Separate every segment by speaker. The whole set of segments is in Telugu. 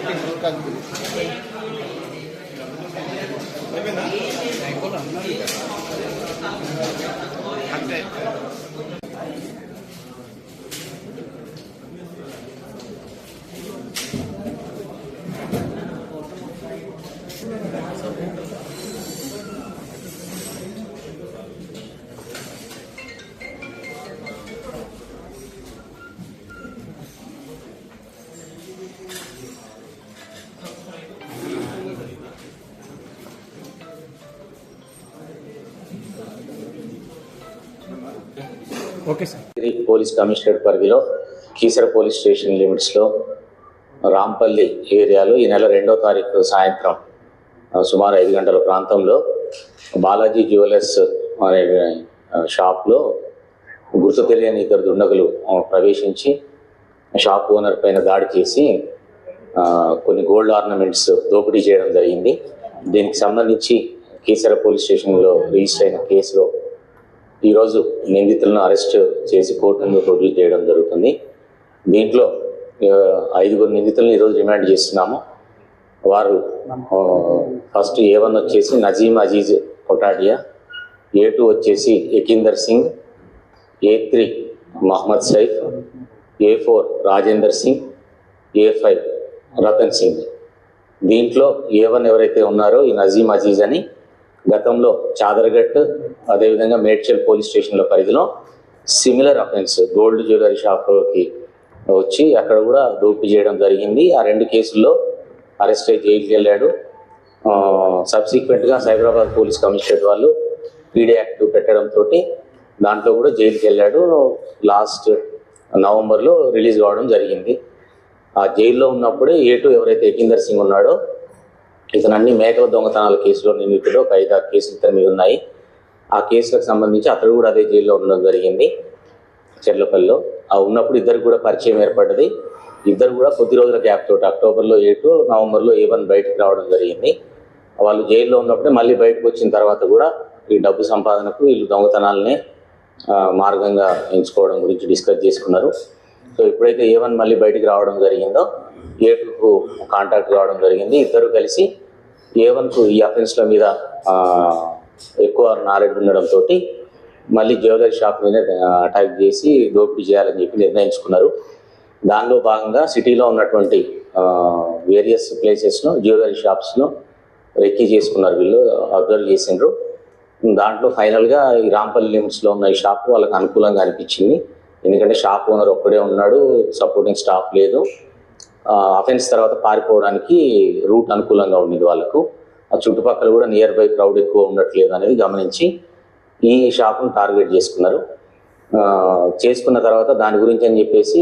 Speaker 1: Thank you. Okay sir.
Speaker 2: Police commissionerate పరిధిలో కీసర పోలీస్ స్టేషన్ లిమిట్స్లో రాంపల్లి ఏరియాలో ఈ నెల రెండో తారీఖు సాయంత్రం సుమారు ఐదు గంటల ప్రాంతంలో బాలాజీ జ్యువెలర్స్ అనే షాప్లో గుర్తు తెలియని ఇద్దరు దుండగులు ప్రవేశించి షాప్ ఓనర్ పైన దాడి చేసి కొన్ని గోల్డ్ ఆర్నమెంట్స్ దోపిడీ చేయడం జరిగింది. దీనికి సంబంధించి కీసర పోలీస్ స్టేషన్లో రిజిస్టర్ అయిన కేసులో ఈరోజు నిందితులను అరెస్ట్ చేసి కోర్టు ముందు ప్రొడ్యూస్ చేయడం జరుగుతుంది. దీంట్లో ఐదుగురు నిందితులను ఈరోజు రిమాండ్ చేస్తున్నాము. వారు ఫస్ట్ ఏ వన్ వచ్చేసి నజీమ్ అజీజ్ కొటాడియా ఏ టూ వచ్చేసి Yakinder Singh A three Mohammed Saif A four Rajender Singh A five Ratan Singh. దీంట్లో ఏ వన్ ఎవరైతే ఉన్నారో ఈ నజీమ్ అజీజ్ అని గతంలో చాదరగట్ అదేవిధంగా మేడ్చల్ పోలీస్ స్టేషన్ల పరిధిలో సిమిలర్ అఫెన్స్ గోల్డ్ జ్యువెలరీ షాప్లోకి వచ్చి అక్కడ కూడా దోపి చేయడం జరిగింది. ఆ రెండు కేసుల్లో అరెస్ట్ అయి జైలుకి వెళ్ళాడు. సబ్సిక్వెంట్గా సైబరాబాద్ పోలీస్ కమిషనరేట్ వాళ్ళు పీడీ యాక్ట్ పెట్టడంతో దాంట్లో కూడా జైలుకి వెళ్ళాడు. లాస్ట్ నవంబర్లో రిలీజ్ కావడం జరిగింది. ఆ జైల్లో ఉన్నప్పుడే ఏ టూ ఎవరైతే యకీందర్ సింగ్ ఉన్నాడో ఇతను అన్ని మేకల దొంగతనాల కేసులో నిందితుడు ఒక ఐదారు కేసులు ఇతని మీద ఉన్నాయి. ఆ కేసులకు సంబంధించి అతడు కూడా అదే జైల్లో ఉండడం జరిగింది చెర్లపల్లిలో. ఆ ఉన్నప్పుడు ఇద్దరు కూడా పరిచయం ఏర్పడ్డది. ఇద్దరు కూడా కొద్ది రోజుల గ్యాప్ తోటి అక్టోబర్లో ఎయిట్ నవంబర్లో ఏ వన్ బయటకు రావడం జరిగింది. వాళ్ళు జైల్లో ఉన్నప్పుడే మళ్ళీ బయటకు వచ్చిన తర్వాత కూడా ఈ డబ్బు సంపాదనకు వీళ్ళు దొంగతనాలనే మార్గంగా ఎంచుకోవడం గురించి డిస్కస్ చేసుకున్నారు. సో ఎప్పుడైతే ఏ వన్ మళ్ళీ బయటికి రావడం జరిగిందో ఏ టూకు కాంటాక్ట్ కావడం జరిగింది. ఇద్దరు కలిసి ఏ వన్కు ఈ అఫెన్స్ల మీద ఎక్కువ నాలెడ్జ్ ఉండడంతో మళ్ళీ జ్యువెలరీ షాప్ మీద అటాక్ చేసి దోపిడీ చేయాలని చెప్పి నిర్ణయించుకున్నారు. దానిలో భాగంగా సిటీలో ఉన్నటువంటి వేరియస్ ప్లేసెస్ను జ్యువెలరీ షాప్స్ను రెక్కీ చేసుకున్నారు వీళ్ళు అబ్జర్వ్ చేసిండ్రు. దాంట్లో ఫైనల్గా ఈ రాంపల్లి లిమిట్స్లో ఉన్న ఈ షాప్ వాళ్ళకి అనుకూలంగా అనిపించింది. ఎందుకంటే షాప్ ఓనర్ ఒక్కడే ఉన్నాడు సపోర్టింగ్ స్టాఫ్ లేదు. అఫెన్స్ తర్వాత పారిపోవడానికి రూట్ అనుకూలంగా ఉండేది వాళ్ళకు. ఆ చుట్టుపక్కల కూడా నియర్ బై క్రౌడ్ ఎక్కువ ఉండట్లేదు అనేది గమనించి ఈ షాప్ను టార్గెట్ చేసుకున్నారు. చేసుకున్న తర్వాత దాని గురించి అని చెప్పేసి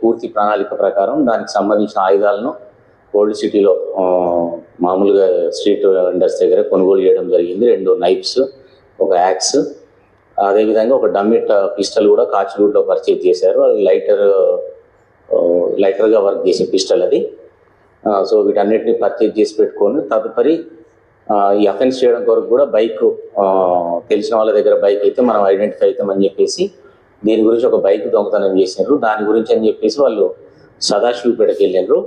Speaker 2: పూర్తి ప్రణాళిక ప్రకారం దానికి సంబంధించిన ఆయుధాలను ఓల్డ్ సిటీలో మామూలుగా స్ట్రీట్ వెండర్స్ దగ్గర కొనుగోలు చేయడం జరిగింది. రెండు నైఫ్స్ ఒక యాక్స్ అదేవిధంగా ఒక డమ్మిట్ పిస్టల్ కూడా కాచిగూడలో పర్చేజ్ చేశారు. అది లైటర్ లైటర్గా వర్క్ చేసే పిస్టల్ అది. సో వీటన్నిటిని పర్చేజ్ చేసి పెట్టుకొని తదుపరి ఈ అఫెన్స్ చేయడం కొరకు కూడా బైక్ తెలిసిన వాళ్ళ దగ్గర బైక్ అయితే మనం ఐడెంటిఫై అవుతామని చెప్పేసి దీని గురించి ఒక బైక్ దొంగతనం చేసినారు. దాని గురించి అని చెప్పేసి వాళ్ళు సదాశివపేటకి వెళ్ళినారు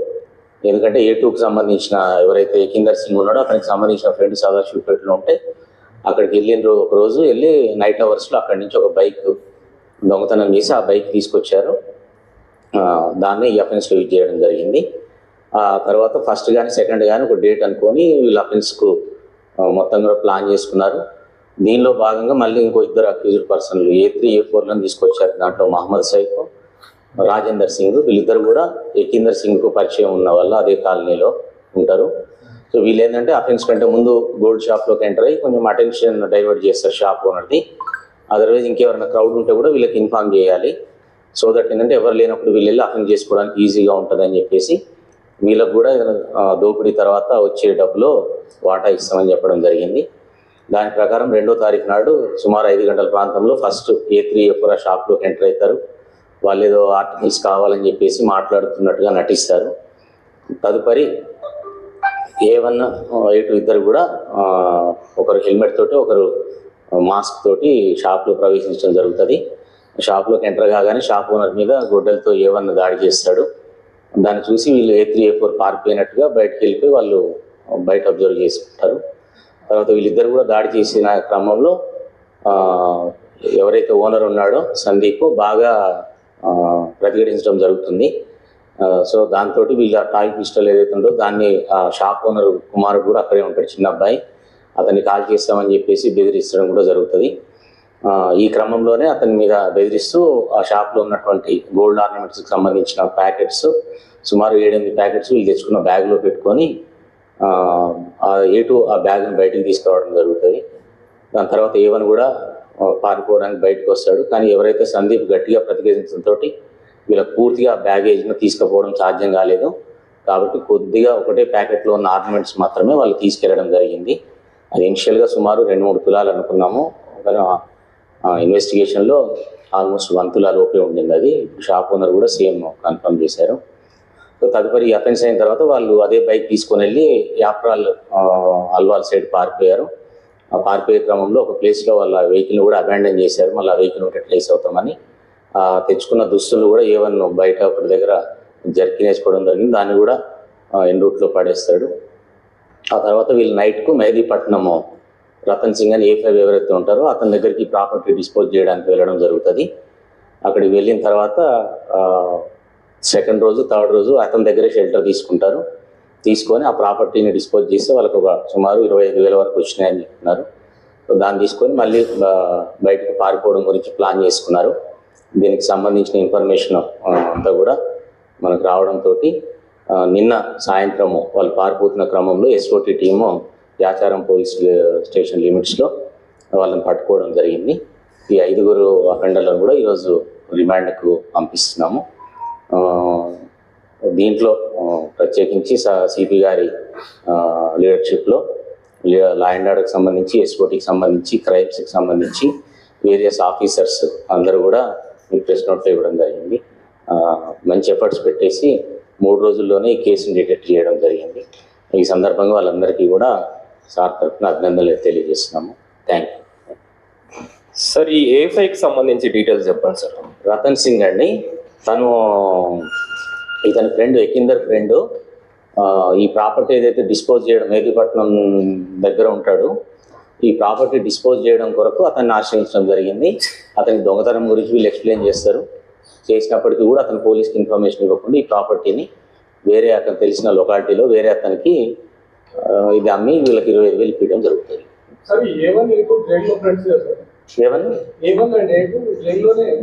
Speaker 2: ఎందుకంటే ఏ టూకి సంబంధించిన ఎవరైతే కిందర్ సింగ్ ఉన్నాడో అతనికి సంబంధించిన ఫ్రెండ్ సదాశివపేటలో ఉంటే అక్కడికి వెళ్ళిండ్రు ఒక రోజు వెళ్ళి నైట్ అవర్స్లో అక్కడి నుంచి ఒక బైక్ దొంగతనం చేసి ఆ బైక్ తీసుకొచ్చారు. దాన్ని ఈ అఫెన్స్లో యూజ్ చేయడం జరిగింది. ఆ తర్వాత ఫస్ట్ కానీ సెకండ్ కానీ ఒక డేట్ అనుకొని వీళ్ళు అఫెన్స్కు మొత్తం కూడా ప్లాన్ చేసుకున్నారు. దీనిలో భాగంగా మళ్ళీ ఇంకో ఇద్దరు అక్యూజ్డ్ పర్సన్లు ఏ త్రీ ఏ ఫోర్లను తీసుకొచ్చారు దాంట్లో మహమ్మద్ సైఫ్ రాజేందర్ సింగ్ వీళ్ళిద్దరు కూడా యకీందర్ సింగ్కు పరిచయం ఉన్న వల్ల అదే కాలనీలో ఉంటారు. సో వీళ్ళు ఏంటంటే అఫెన్స్ కంటే ముందు గోల్డ్ షాప్లోకి ఎంటర్ అయ్యి కొంచెం అటెన్షన్ డైవర్ట్ చేస్తారు షాప్ ఓనర్ది అదర్వైజ్ ఇంకెవరైనా క్రౌడ్ ఉంటే కూడా వీళ్ళకి ఇన్ఫార్మ్ చేయాలి. సో దట్ ఏంటంటే ఎవరు లేనప్పుడు వీళ్ళు వెళ్ళి అఫెన్స్ చేసుకోవడానికి ఈజీగా ఉంటుంది అని చెప్పేసి వీళ్ళకు కూడా దోపిడీ తర్వాత వచ్చే డబ్బులో వాటా ఇస్తామని చెప్పడం జరిగింది. దాని ప్రకారం రెండో తారీఖు నాడు సుమారు ఐదు గంటల ప్రాంతంలో ఫస్ట్ ఏ త్రీ ఏ షాప్లోకి ఎంటర్ అవుతారు. వాళ్ళు ఏదో ఆర్టికల్స్ కావాలని చెప్పేసి మాట్లాడుతున్నట్టుగా నటిస్తారు. తదుపరి ఏ వన్ ఎయిట్ ఇద్దరు కూడా ఒకరు హెల్మెట్ తోటి ఒకరు మాస్క్ తోటి షాప్లో ప్రవేశించడం జరుగుతుంది. షాప్లోకి ఎంటర్ కాగానే షాప్ ఓనర్ మీద గొడ్డలతో ఏ వన్ దాడి చేస్తాడు. దాన్ని చూసి వీళ్ళు ఏ త్రీ ఏ ఫోర్ పారిపోయినట్టుగా బయటకు వెళ్ళిపోయి వాళ్ళు బయట అబ్జర్వ్ చేసుకుంటారు తర్వాత వీళ్ళిద్దరు కూడా దాడి చేసిన క్రమంలో ఎవరైతే ఓనర్ ఉన్నాడో సందీప్ బాగా ప్రతిఘటించడం జరుగుతుంది. సో దాంతో వీళ్ళ టాయ్ పిస్టల్ ఏదైతే ఉందో దాన్ని ఆ షాప్ ఓనర్ కుమారుడు కూడా అక్కడే ఉంటాడు చిన్న అబ్బాయి. అతన్ని కాల్ చేస్తామని చెప్పేసి బెదిరించడం కూడా జరుగుతుంది. ఈ క్రమంలోనే అతని మీద బెదిరిస్తూ ఆ షాప్లో ఉన్నటువంటి గోల్డ్ ఆర్నమెంట్స్కి సంబంధించిన ప్యాకెట్స్ సుమారు ఏడెనిమిది ప్యాకెట్స్ వీళ్ళు తెచ్చుకున్న బ్యాగ్లో పెట్టుకొని ఆ ఏటు ఆ బ్యాగ్ను బయటికి తీసుకురావడం జరుగుతుంది. దాని తర్వాత ఏవన్ కూడా పారిపోవడానికి బయటకు వస్తాడు కానీ ఎవరైతే సందీప్ గట్టిగా ప్రతిఘటించడంతో వీళ్ళకి పూర్తిగా బ్యాగేజ్ను తీసుకుపోవడం సాధ్యం కాలేదు. కాబట్టి కొద్దిగా ఒకటే ప్యాకెట్లో ఉన్న ఆర్నమెంట్స్ మాత్రమే వాళ్ళు తీసుకెళ్ళడం జరిగింది. అది ఇనిషియల్గా సుమారు రెండు మూడు తులాలు అనుకున్నాము. ఇన్వెస్టిగేషన్లో ఆల్మోస్ట్ వన్ తులా లోపే ఉండింది అది. షాప్ ఓనర్ కూడా సేమ్ కన్ఫర్మ్ చేశారు. సో తదుపరి అఫెన్స్ అయిన తర్వాత వాళ్ళు అదే బైక్ తీసుకొని వెళ్ళి యాప్రాల్ అల్వాల్ సైడ్ పారిపోయారు. ఆ పారిపోయే క్రమంలో ఒక ప్లేస్లో వాళ్ళ వెహికల్ని కూడా అబాండన్ చేశారు. మళ్ళీ ఆ వెహికల్ ఒకటి ట్రేస్ అవుతామని తెచ్చుకున్న దుస్తులు కూడా ఏవన్ బయట ఒకటి దగ్గర జర్కినేసుకోవడం జరిగింది. దాన్ని కూడా ఎన్ రూట్లో పడేస్తాడు. ఆ తర్వాత వీళ్ళు నైట్కు మెహదీపట్నము రతన్ సింగ్ అని ఏ ఫైవ్ ఎవరైతే ఉంటారో అతని దగ్గరికి ప్రాపర్టీ డిస్పోజ్ చేయడానికి వెళ్ళడం జరుగుతుంది. అక్కడికి వెళ్ళిన తర్వాత సెకండ్ రోజు థర్డ్ రోజు అతని దగ్గరే షెల్టర్ తీసుకుంటారు. తీసుకొని ఆ ప్రాపర్టీని డిస్పోజ్ చేస్తే వాళ్ళకి ఒక సుమారు ఇరవై ఐదు వేల వరకు వచ్చినాయని చెప్తున్నారు దాన్ని తీసుకొని మళ్ళీ బయటకు పారిపోవడం గురించి ప్లాన్ చేసుకున్నారు. దీనికి సంబంధించిన ఇన్ఫర్మేషన్ అంతా కూడా మనకు రావడంతో నిన్న సాయంత్రము వాళ్ళు పారిపోతున్న క్రమంలో SOT team Yacharam police station లిమిట్స్లో వాళ్ళని పట్టుకోవడం జరిగింది. ఈ ఐదుగురు అఫెండర్లను కూడా ఈరోజు రిమాండ్కు పంపిస్తున్నాము. దీంట్లో ప్రత్యేకించి సిపి గారి లీడర్షిప్లో లా అండ్ ఆర్డర్కి సంబంధించి ఎస్ఓటీకి సంబంధించి క్రైమ్స్కి సంబంధించి వేరియస్ ఆఫీసర్స్ అందరూ కూడా ఈ ప్రెస్ నోట్లో ఇవ్వడం జరిగింది. మంచి ఎఫర్ట్స్ పెట్టేసి మూడు రోజుల్లోనే ఈ కేసుని డిటెక్ట్ చేయడం జరిగింది. ఈ సందర్భంగా వాళ్ళందరికీ కూడా సార్ తరఫున అభినందనలు తెలియజేస్తున్నాము. థ్యాంక్ యూ
Speaker 1: సార్ ఈ ఏ ఫైవ్కి సంబంధించి డీటెయిల్స్ చెప్పండి సార్.
Speaker 2: రతన్ సింగ్ అండి. తను ఇతని ఫ్రెండ్ ఎకిందర్ ఫ్రెండ్ ఈ ప్రాపర్టీ ఏదైతే డిస్పోజ్ చేయడం మేదీపట్నం దగ్గర ఉంటాడు ఈ ప్రాపర్టీ డిస్పోజ్ చేయడం కొరకు అతన్ని ఆశ్రయించడం జరిగింది. అతని దొంగతనం గురించి వీళ్ళు ఎక్స్ప్లెయిన్ చేస్తారు. చేసినప్పటికీ కూడా అతను పోలీస్కి ఇన్ఫర్మేషన్ ఇవ్వకుండా ఈ ప్రాపర్టీని వేరే అతను తెలిసిన లొకాలిటీలో వేరే అతనికి ఇది అమ్మి వీళ్ళకి ఇరవై ఐదు వేలు ఇవ్వడం జరుగుతుంది.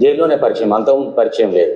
Speaker 3: జైల్లోనే?
Speaker 2: పరిచయం అంతకుముందు పరిచయం లేదు.